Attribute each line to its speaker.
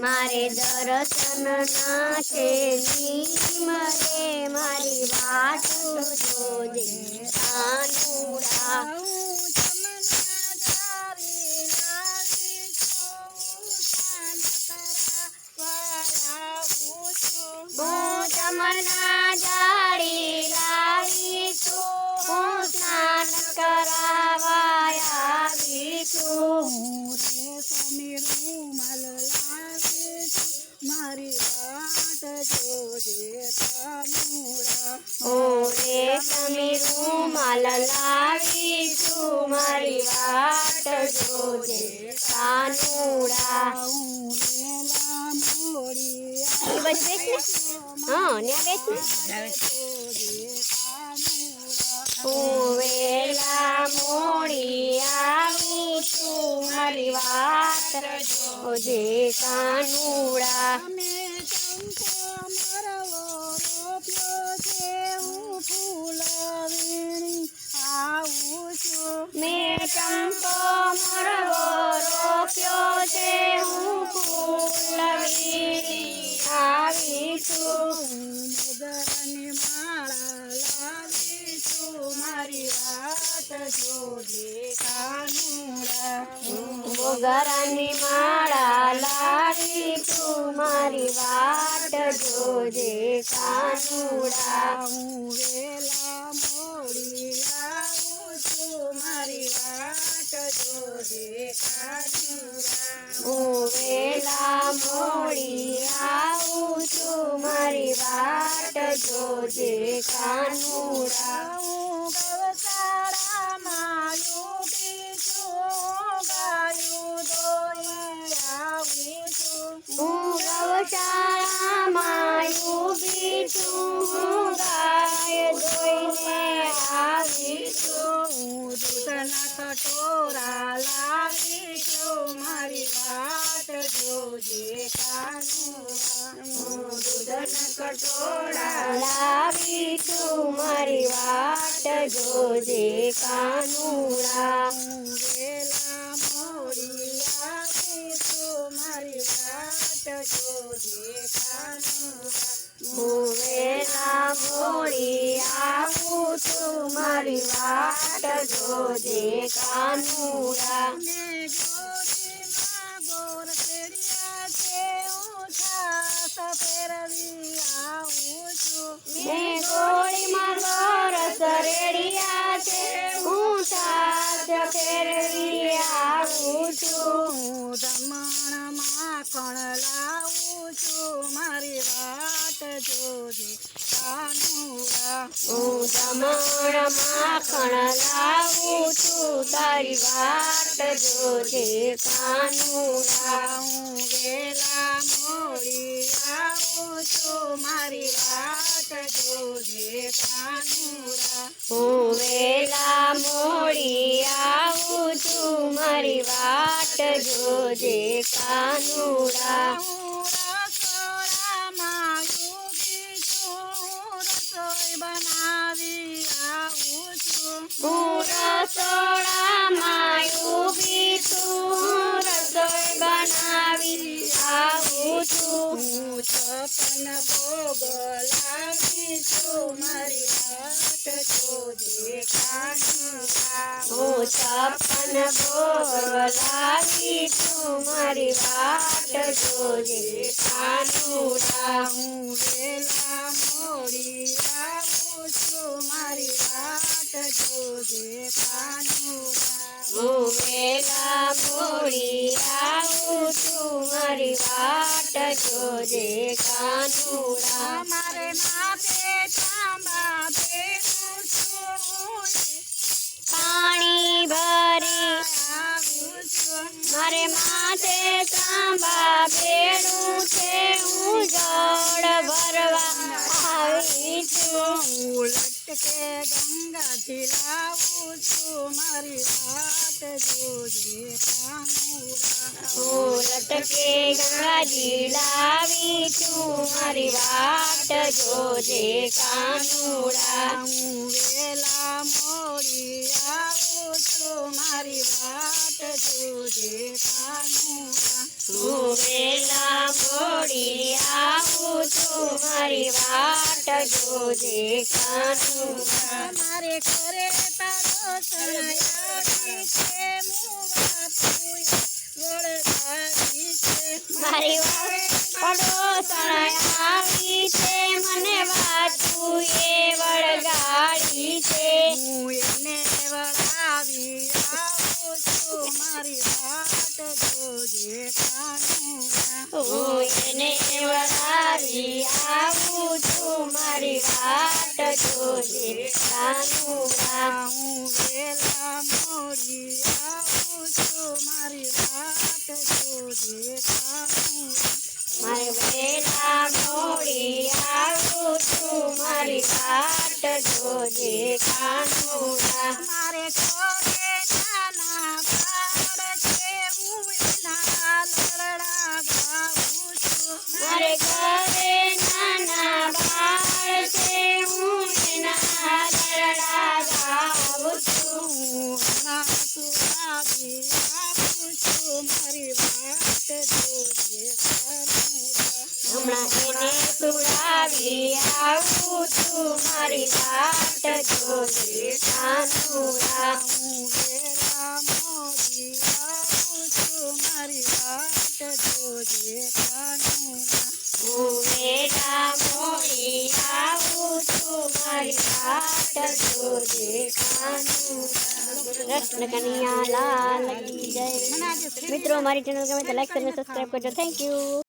Speaker 1: મારે દર્શન ના છે મરે મારી વાટ જોજે કાનુડા જમના જારી છું
Speaker 2: હું
Speaker 1: રે સમીર રૂમાલ લાવી છું. મારી વાટ જોજે કાનુડા
Speaker 2: હું રેશમી રૂમાલ લાવી છું. મારી વાટ જોજે કાનુડા
Speaker 1: હું વેલા મોડી
Speaker 2: હા ત્યાં બેસ ને.
Speaker 1: જોજે કાનુડા
Speaker 2: હું વેલા મોડી આવી મારી વાત જોજે કાનુડા.
Speaker 1: મેં ચંપો મરવો રોપ્યો છે હું ફૂલ વીણી આવું છું.
Speaker 2: મેં ચંપો મરવો રોપ્યો છે હું ફૂલ વીણી આવી છું
Speaker 1: કાનુડા
Speaker 2: માળા લાવી તું મારી વાટ જોજે કાનુડા.
Speaker 1: હું વેલા મોડી આવું છું મારી વાટ જોજે કાનુડા.
Speaker 2: હું વેલા મોડી આવું છું મારી વાટ જોજે કાનુડા.
Speaker 1: છું ગાયું દોઈ આવું છું
Speaker 2: હું ગૌશાળામાં કટોળા લાવી તું મારી વાટ જોજે કાનુડા.
Speaker 1: વેલા મોડી આવી છું મારી વાટ જોજે કાનુડા
Speaker 2: છું મારી વાટ જોજે કાનુડા
Speaker 1: છું. દમણમાં કણ લાવું છું. મારી વાટ જોજે. કાનુરા
Speaker 2: હું દમણમાં કણ લાવું છું. તારી વાટ જોજે. કાનુડા
Speaker 1: હું વેલા મોડી આવું છું. મારી વાટ જોજે. કાનુરા
Speaker 2: હું વેલા મોડી વાટ જોજે કાનુડા.
Speaker 1: રસોડામાં યુગી છું રસોઈ બનાવી આવું છું.
Speaker 2: હું રસોડામાં માયું છું રસોઈ બનાવી આવું છું
Speaker 1: હું છપ્પન ભોગ લાવી છું મારી
Speaker 2: છપ્પન ભોગ લાવી છું મારી વાટ જોજે કાનુડા
Speaker 1: હું વેલા મોડી
Speaker 2: વેલા મોડી આવું છું મારી વાટ જોજે કાનુડા
Speaker 1: મારે માથે ચાંબા ભેગું છું
Speaker 2: પાણી ભરી
Speaker 1: આવું છું
Speaker 2: મારે માથે સાંભા ભેડું છે હું જળ ભરવા આવી છું.
Speaker 1: હું ગંગાથી લાવું છું મારી વાત જોજે
Speaker 2: લટકે ગંગાજી લાવી છું મારી વાટ જોજે કાનુડા.
Speaker 1: હું વેલા મોડી આવું છું મારી વાત જોજે કાનુડા.
Speaker 2: હું વેલા મોડી છું મારી વાટ જોજે કાનું
Speaker 1: મારે ઘરે તારો સણાયાડી છે મુવા તું વળગાડી છે
Speaker 2: મારી પડોસણ આવી છે મને વાતું એ વળગાડી છે
Speaker 1: હું એને વળાવી આવું છું મારી વાત
Speaker 2: એને વળાવી આવું છું, મારી વાટ જોજે કાનુડા
Speaker 1: હું વેલા મોડી આવું છું મારી વાત જોજે કાનુડા
Speaker 2: મારે વેલા મોડી આવું છું, મારી વાટ જોજે કાનુડા
Speaker 1: મારે
Speaker 2: છોડે સુડાવી આવું છું મારી વાટ જોજે કાનુડા
Speaker 1: મોડી આવું છું મારી વાત જોજે કાનુડા
Speaker 2: વેલા મોડી આવું છું મારી વાટ જોજે કાનુડા કૃષ્ણ કનૈયા લાલ મિત્રો મારી ચેનલ ગમે તો લાઈક કરીને સબસ્ક્રાઇબ કરજો. Thank you